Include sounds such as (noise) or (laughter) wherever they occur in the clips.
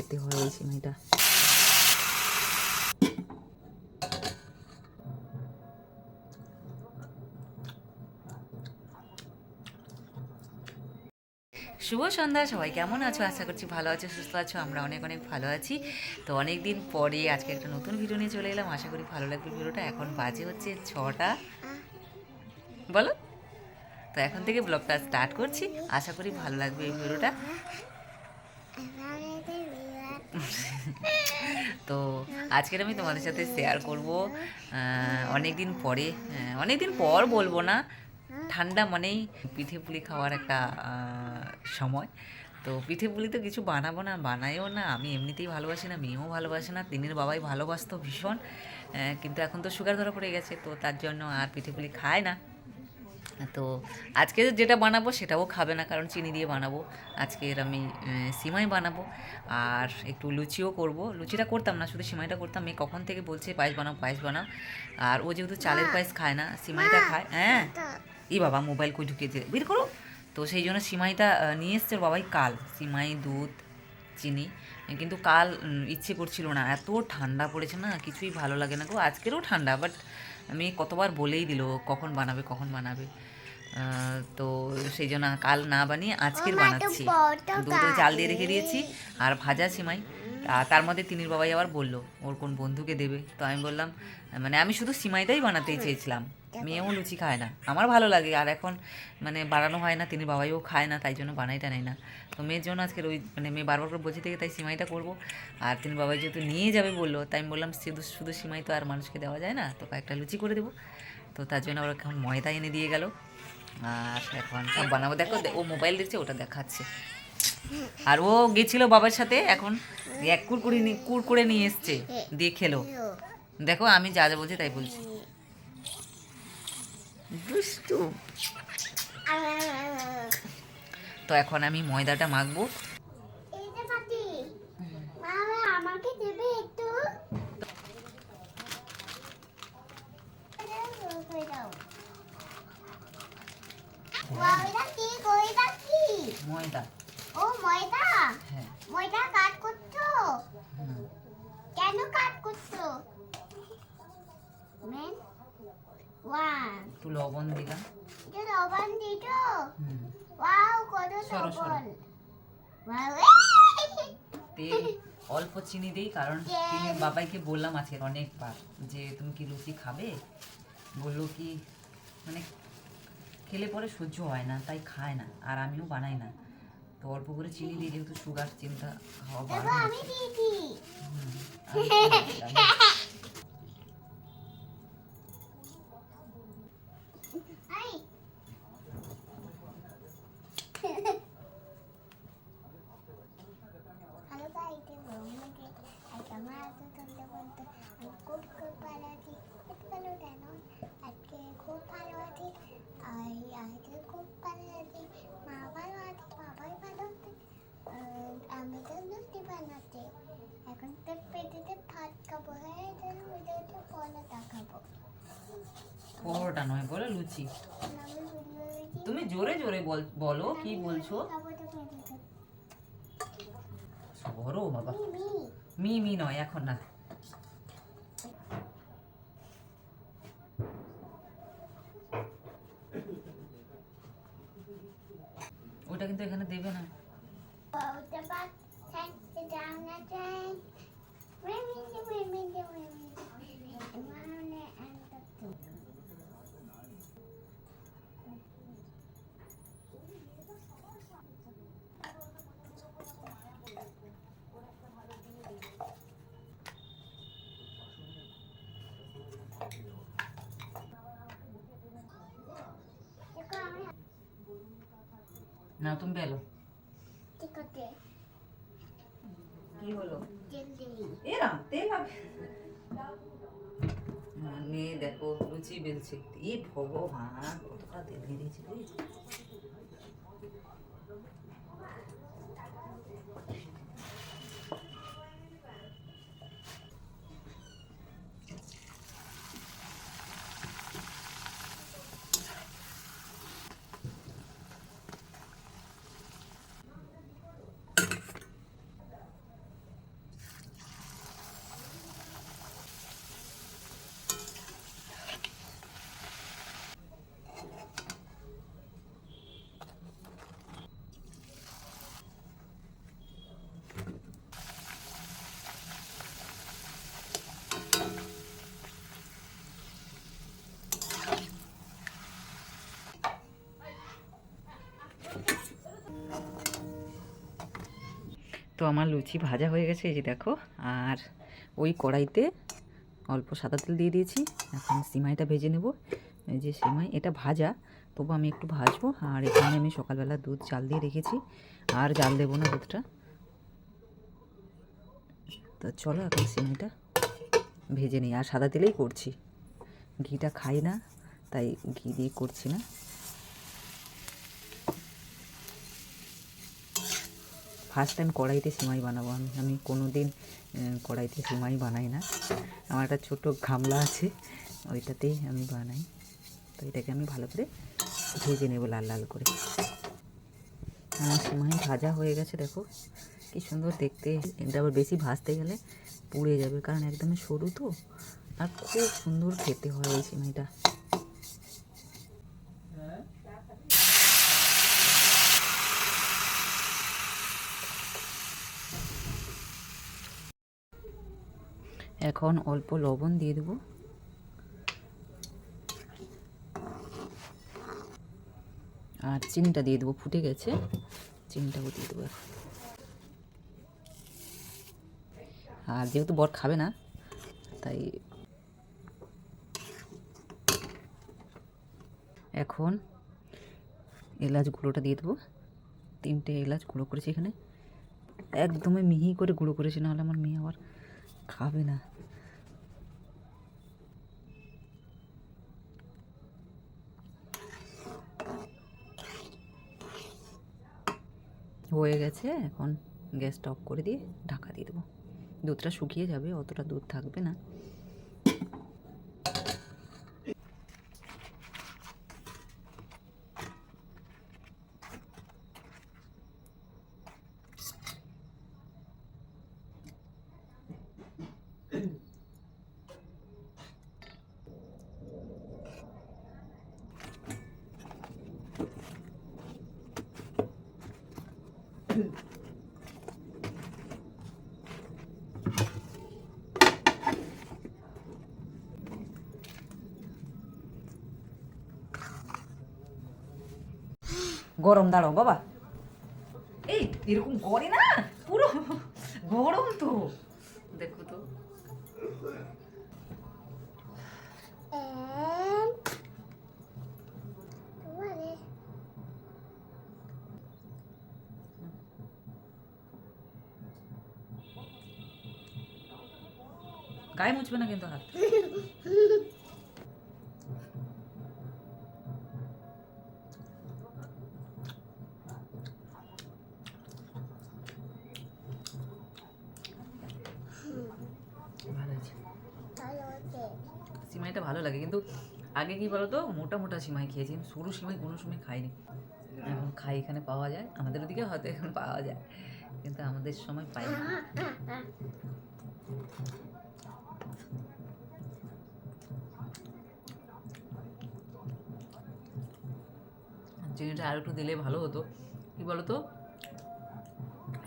খেতে হয় এই সিমাইটা শুভ সন্ধ্যা, সবাই কেমন আছো? আশা করছি ভালো আছো, সুস্থ আছো, আমরা অনেক অনেক ভালো আছি। তো অনেক দিন পরে আজকে একটা নতুন ভিডিও নিয়ে চলে এলাম। আশা করি ভালো লাগবে ভিডিওটা। এখন বাজে হচ্ছে ছটা। বলো? তো এখন থেকে ব্লগটা স্টার্ট করছি। আশা করি ভালো লাগবে এই ভিডিওটা তো আজকের আমি তোমাদের সাথে শেয়ার করব অনেক দিন পরে অনেক দিন পর বলব না, ঠান্ডা মানেই পিঠে পুলি খাওয়ার একটা সময়। তো পিঠে পুলি তো কিছু বানাবো না, বানাইও না, আমি এমনিতেই ভালোবাসি না, মেয়েও ভালোবাসে না দিনের বাবাই ভালোবাসতো ভীষণ কিন্তু এখন তো সুগার ধরা পড়ে গেছে, তো তার জন্য আর পিঠে পুলি খায় না। তো আজকে যেটা বানাবো সেটাও খাবে না কারণ চিনি দিয়ে বানাবো। আজকের আমি সিমাই বানাবো আর একটু লুচিও করব। লুচিটা করতাম না শুধু সিমাইটা করতাম। মেয়ে কখন থেকে বলছে পায়েস বানাও পায়েস বানাও। আর ও যেহেতু চালের পায়েস খায় না সিমাইটা খায় হ্যাঁ? ই বাবা মোবাইল কই ঢুকিয়েছে? বের করো। তো সেই জন্য সিমাইটা নিয়ে এসছে বাবাই কাল সিমাই দুধ চিনি। কিন্তু কাল ইচ্ছে করছিল না। এত ঠান্ডা পড়েছে না কিছুই ভালো লাগে না গো। আজকেরও ঠান্ডা বাট আমি কতবার বলেই দিল কখন বানাবে কখন বানাবে। তো সেই জন্য কাল না বানিয়ে আজকের বানাচ্ছি। দুটো চাল দিয়ে রেখে দিয়েছি আর ভাজা সিমাই। আর তার মধ্যে তিনির বাবাই আবার বলল ওর কোন বন্ধুকে দেবে? তো আমি বললাম মানে আমি শুধু সিমাইটাই বানাতেই চেয়েছিলাম। মেয়েও লুচি খায় না। আমার ভালো লাগে। আর এখন মানে বানানো হয় না তিনি বাবাইও খায় না তাই জন্য বানাইটা নেয় না। তো মেয়ের জন্য আজকে ওই মানে মেয়ে বারবার করে বলছে থেকে তাই সিমাইটা করব। আর তিনি বাবাই যেহেতু নিয়ে যাবে বলল তাই আমি বললাম শুধু শুধু সিমাই তো আর মানুষকে দেওয়া যায় না তো কয়েকটা লুচি করে দেবো। তো তার জন্য ওরা এখন ময়দা এনে দিয়ে গেল। আর এখন সব বানাবো। দেখো ও মোবাইল দেখছে, ওটা দেখাচ্ছে। আর ও গেছিল বাবার সাথে, এখন এক কুড়কুড়ি কুড়কুড়ে নিয়ে এসছে, দিয়ে খেলো। দেখো, আমি যা যা বলছি তাই বলছি। দুষ্টু। তো এখন আমি ময়দাটা মাখবো আমাকে দেবে একটু কি কইটা কি ময়দা ও ময়দা হ্যাঁ ময়দা কাট করছ হুম। কেন কাট করছ। মেন ওয়ান একটু লবণ দিলাম। লবণ দিছো ওয়াও কত। লবণ। তেল অল্প চিনি দিই কারণ বাবাইকে বললাম আজকে অনেকবার যে তুমি কি লুচি খাবে? বলল কি মানে খেলে পরে সহ্য হয় না তাই খায় না আর আমিও বানাই না। তো অল্প করে চিনি দিয়ে যেহেতু সুগার চিন্তা খাওয়া দেখো বাড়ানো আমি দিয়েছি আমি খাই, আমি- আই হ্যালো গাইতে বলতে আজকে আমার এত তোমাদের বলতে আমি খুব খুব ভালো আছি ভালো কেন আজকে খুব ভালো আছি আর আজকে খুব ভালো আছি মা ভালো আছে বাবাই ভালো আছে আর আমি তো লুচি বানাচ্ছি এখন তো পেটেতে ভাত খাব হ্যাঁ তাহলে ভিডিওটা পরে দেখাবো পরোটা নয় বলে লুচি তুমি জোরে জোরে বল- কি বলছো বড় বাবা মি মি নয় এখন না ওটা কিন্তু এখানে দেবে না Oh. Women, না তুমি বেলো। কি হলো? জলদি এরা তেল হবে মেয়ে দেখো লুচি বেলছে। এই ভগবান কতটা তেল তো আমার লুচি ভাজা হয়ে গেছে, এই যে দেখো। আর ওই কড়াইতে অল্প সাদা তেল দিয়ে দিয়েছি। এখন সিমাইটা ভেজে নেব। এই যে সিমাই, এটা ভাজা, তবু আমি একটু ভাজবো। আর এখানে আমি সকালবেলা দুধ চাল দিয়ে রেখেছি। আর জাল দেবো না দুধটা। তো চলো এখন সিমাইটা ভেজে নিই। আর সাদা তেলেই করছি। ঘিটা খাই না, তাই ঘি দিয়ে করছি না। ফার্স্ট টাইম কড়াইতে সিমাই বানাবো। আমি আমি কোনো দিন কড়াইতে সিমাই বানাই না। আমার একটা ছোটো গামলা আছে, ওইটাতেই আমি বানাই। তো এটাকে আমি ভালো করে ভেজে নেব লাল লাল করে। আমার সিমাই ভাজা হয়ে গেছে, দেখো। কি সুন্দর দেখতে। এটা আবার বেশি ভাজতে গেলে পুড়ে যাবে, কারণ একদমই সরু তো। আর খুব সুন্দর খেতে হয় ওই সিমাইটা। এখন অল্প লবণ দিয়ে দেবো। আর চিনিটা দিয়ে দেবো, ফুটে গেছে। চিনিটাও দিয়ে দেবো আর যেহেতু বর খাবে না, তাই এখন এলাচ গুঁড়োটা দিয়ে দেবো। তিনটে এলাচ গুঁড়ো করেছি এখানে। একদমই মিহি করে গুঁড়ো করেছি, নাহলে আমার মেয়ে আবার খাবে না হয়ে গেছে, এখন গ্যাসটা অফ করে দিয়ে ঢাকা দিয়ে দেবো। দুধটা শুকিয়ে যাবে, অতটা দুধ থাকবে না। গরম দাঁড়াও বাবা। এই এরকম করে না পুরো গরম তো। দেখো তো। গায়ে মুছবে না কিন্তু হাত। (laughs) সিমাইটা ভালো লাগে, কিন্তু আগে কি বলতো, মোটা মোটা সিমাই খেয়েছি সরু সিমাই কোনো সময় খাইনি। এখন খাই, এখানে পাওয়া যায়, আমাদের ওদিকে হয়তো এখন পাওয়া যায়, কিন্তু আমাদের সময় পাই চিনিটা আর একটু দিলে ভালো হতো। কি বলতো,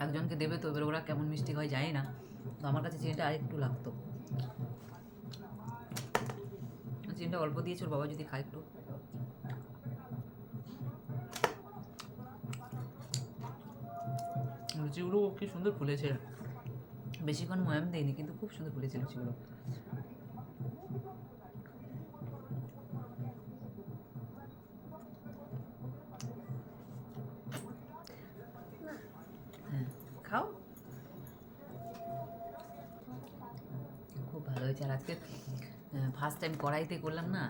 একজনকে দেবে তো, এবার ওরা কেমন মিষ্টি হয় জানি না, তো আমার কাছে চিনিটা আর একটু লাগতো। চিনিটা অল্প দিয়েছে ওর বাবা যদি খায় একটু। লুচিগুলো কি সুন্দর ফুলেছে। বেশিক্ষণ ময়াম দেয়নি কিন্তু খুব সুন্দর ফুলেছে লুচিগুলো হ্যাঁ খাও। খুব ভালো হয়েছে আর আজকে ফার্স্ট টাইম কড়াইতে করলাম না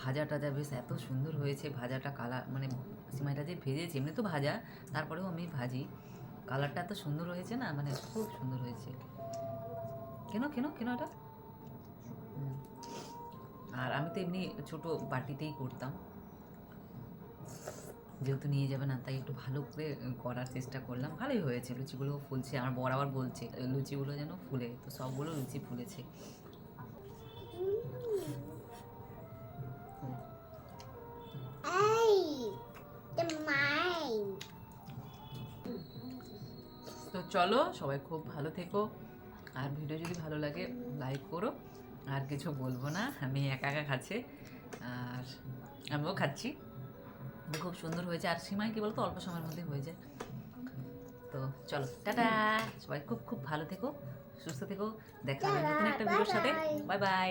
ভাজা টাজা বেশ এত সুন্দর হয়েছে, ভাজাটা কালার মানে সিমাইটা যে ভেজেছি, এমনি তো ভাজা, তারপরেও আমি ভাজি। কালারটা এত সুন্দর হয়েছে না মানে খুব সুন্দর হয়েছে। কেন কেন কেন এটা? আর আমি তো এমনি ছোট বাটিতেই করতাম। যেহেতু নিয়ে যাবে না, তাই একটু ভালো করে করার চেষ্টা করলাম। ভালোই হয়েছে লুচিগুলো ফুলছে, আমার বরাবর বলছে, লুচিগুলো যেন ফুলে, তো সবগুলো লুচি ফুলেছে। চলো সবাই খুব ভালো থেকো। আর ভিডিও যদি ভালো লাগে লাইক করো। আর কিছু বলব না আমি একা একা খাচ্ছি। আর আমিও খাচ্ছি। খুব সুন্দর হয়েছে। আর সীমায় কি বলতো অল্প সময়ের মধ্যে হয়ে যায়। তো চলো টাটা! সবাই খুব খুব ভালো থেকো সুস্থ থেকো। দেখা হবে নতুন একটা ভিডিওর সাথে। Bye bye